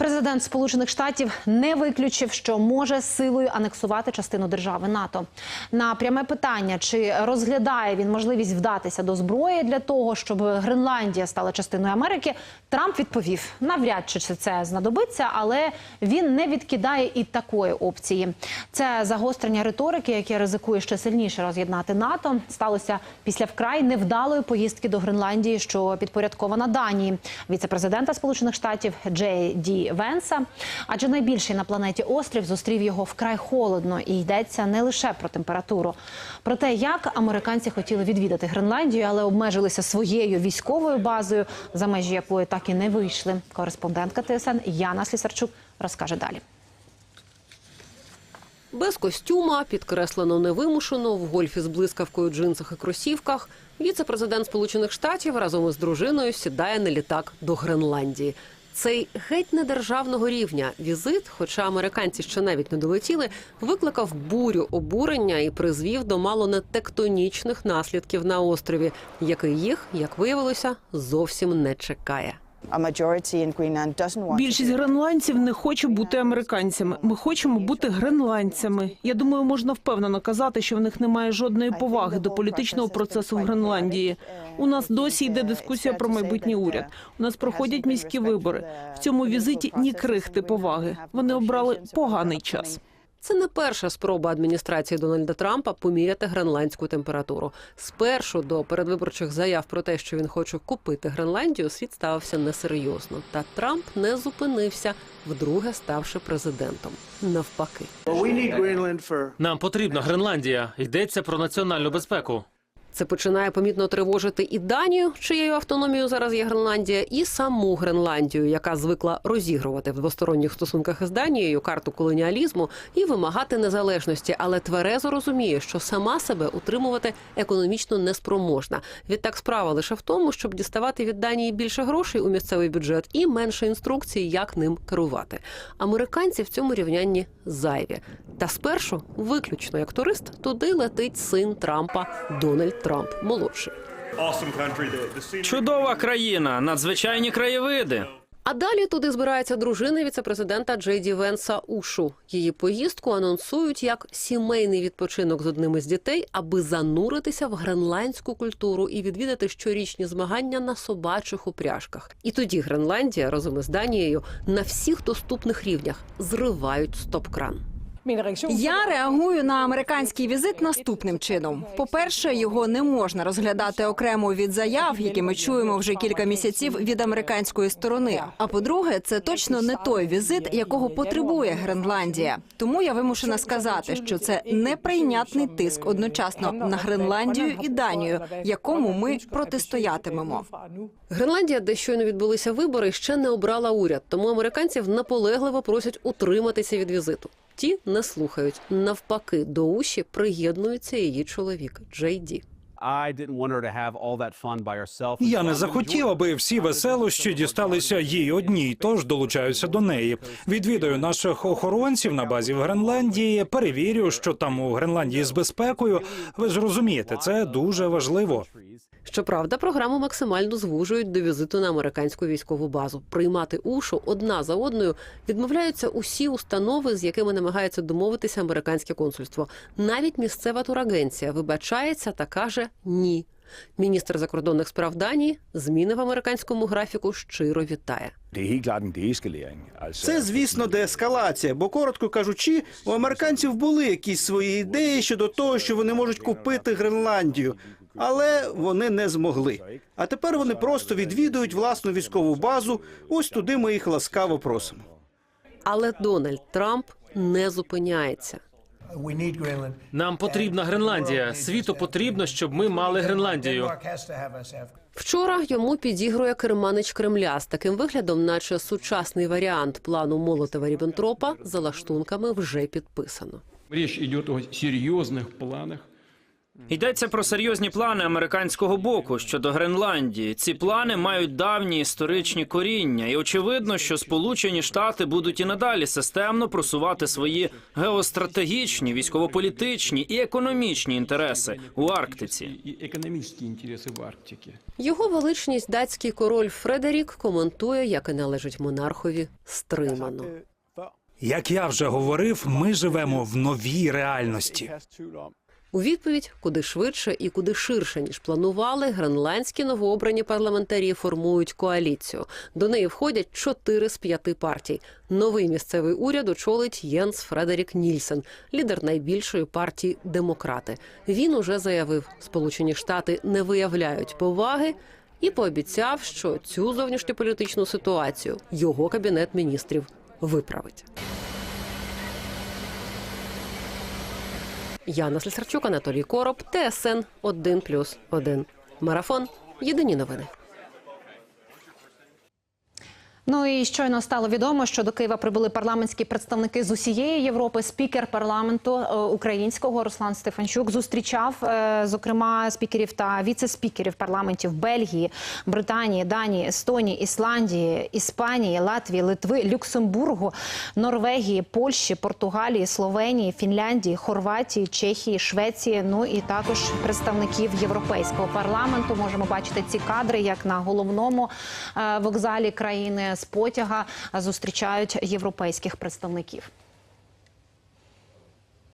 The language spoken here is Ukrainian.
Президент Сполучених Штатів не виключив, що може силою анексувати частину держави НАТО. На пряме питання, чи розглядає він можливість вдатися до зброї для того, щоб Гренландія стала частиною Америки, Трамп відповів: навряд чи це знадобиться, але він не відкидає і такої опції. Це загострення риторики, яке ризикує ще сильніше роз'єднати НАТО, сталося після вкрай невдалої поїздки до Гренландії, що підпорядкована Данії, віце-президента Сполучених Штатів Джей Ді Венса. Адже найбільший на планеті острів зустрів його вкрай холодно, і йдеться не лише про температуру, про те, як американці хотіли відвідати Гренландію, але обмежилися своєю військовою базою, за межі якої так і не вийшли. Кореспондентка ТСН Яна Слісарчук розкаже далі. Без костюма, підкреслено невимушено, в гольфі з блискавкою, джинсах і кросівках, віце-президент Сполучених Штатів разом із дружиною сідає на літак до Гренландії. Цей геть недержавного рівня візит, хоча американці ще навіть не долетіли, викликав бурю обурення і призвів до мало не тектонічних наслідків на острові, який їх, як виявилося, зовсім не чекає. Більшість гренландців не хоче бути американцями. Ми хочемо бути гренландцями. Я думаю, можна впевнено казати, що в них немає жодної поваги до політичного процесу в Гренландії. У нас досі йде дискусія про майбутній уряд. У нас проходять міські вибори. В цьому візиті ні крихти поваги. Вони обрали поганий час. Це не перша спроба адміністрації Дональда Трампа поміряти гренландську температуру. Спершу до передвиборчих заяв про те, що він хоче купити Гренландію, світ ставився несерйозно. Та Трамп не зупинився, вдруге ставши президентом. Навпаки. Нам потрібна Гренландія. Йдеться про національну безпеку. Це починає помітно тривожити і Данію, чиєю автономією зараз є Гренландія, і саму Гренландію, яка звикла розігрувати в двосторонніх стосунках із Данією карту колоніалізму і вимагати незалежності, але тверезо розуміє, що сама себе утримувати економічно неспроможна. Відтак справа лише в тому, щоб діставати від Данії більше грошей у місцевий бюджет і менше інструкцій, як ним керувати. Американці в цьому рівнянні зайві. Та спершу, виключно як турист, туди летить син Трампа Дональд Трамп молодший. Чудова країна, надзвичайні краєвиди. А далі туди збирається дружина віцепрезидента Джей Ді Венса Ушу. Її поїздку анонсують як сімейний відпочинок з одним із дітей, аби зануритися в гренландську культуру і відвідати щорічні змагання на собачих упряжках. І тоді Гренландія разом із Данією на всіх доступних рівнях зривають стоп-кран. Я реагую на американський візит наступним чином. По-перше, його не можна розглядати окремо від заяв, які ми чуємо вже кілька місяців від американської сторони. А по-друге, це точно не той візит, якого потребує Гренландія. Тому я вимушена сказати, що це неприйнятний тиск одночасно на Гренландію і Данію, якому ми протистоятимемо. Гренландія, де щойно відбулися вибори, ще не обрала уряд, тому американців наполегливо просять утриматися від візиту. Ті не слухають. Навпаки, до уші приєднується її чоловік Джей Ді. Я не захотів, аби всі веселощі дісталися їй одній, тож долучаюся до неї. Відвідаю наших охоронців на базі в Гренландії. Перевірю, що там у Гренландії з безпекою. Ви ж розумієте, це дуже важливо. Щоправда, програму максимально звужують до візиту на американську військову базу. Приймати ушу одна за одною відмовляються усі установи, з якими намагається домовитися американське консульство. Навіть місцева турагенція вибачається та каже ні. Міністр закордонних справ Данії зміни в американському графіку щиро вітає. Це, звісно, деескалація, бо, коротко кажучи, у американців були якісь свої ідеї щодо того, що вони можуть купити Гренландію, але вони не змогли. А тепер вони просто відвідують власну військову базу. Ось туди ми їх ласкаво просимо. Але Дональд Трамп не зупиняється. Нам потрібна Гренландія. Світу потрібно, щоб ми мали Гренландію. Вчора йому підігрує керманич Кремля з таким виглядом, наче сучасний варіант плану Молотова Ріббентропа за лаштунками вже підписано. Речь идет о серьезных планах Йдеться про серйозні плани американського боку щодо Гренландії. Ці плани мають давні історичні коріння, і очевидно, що Сполучені Штати будуть і надалі системно просувати свої геостратегічні, військово-політичні і економічні інтереси у Арктиці. и экономические интересы в Арктике. Його величність датський король Фредерік коментує, як і належить монархові, стримано. Як я вже говорив, ми живемо в новій реальності. У відповідь, куди швидше і куди ширше ніж планували, гренландські новообрані парламентарі формують коаліцію. До неї входять чотири з п'яти партій. Новий місцевий уряд очолить Єнс Фредерік Нільсен, лідер найбільшої партії Демократи. Він уже заявив, Сполучені Штати не виявляють поваги. І пообіцяв, що цю зовнішньополітичну ситуацію його кабінет міністрів виправить. Яна Слесарчук, Анатолій Короб, ТСН 1+,1. Марафон. Єдині новини. Ну і щойно стало відомо, що до Києва прибули парламентські представники з усієї Європи. Спікер парламенту е, українського Руслан Стефанчук зустрічав е, зокрема спікерів та віце-спікерів парламентів Бельгії, Британії, Данії, Естонії, Ісландії, Іспанії, Латвії, Литви, Люксембургу, Норвегії, Польщі, Португалії, Словенії, Фінляндії, Хорватії, Чехії, Швеції. Ну і також представників європейського парламенту. Можемо бачити ці кадри, як на головному е, вокзалі країни з потяга зустрічають європейських представників.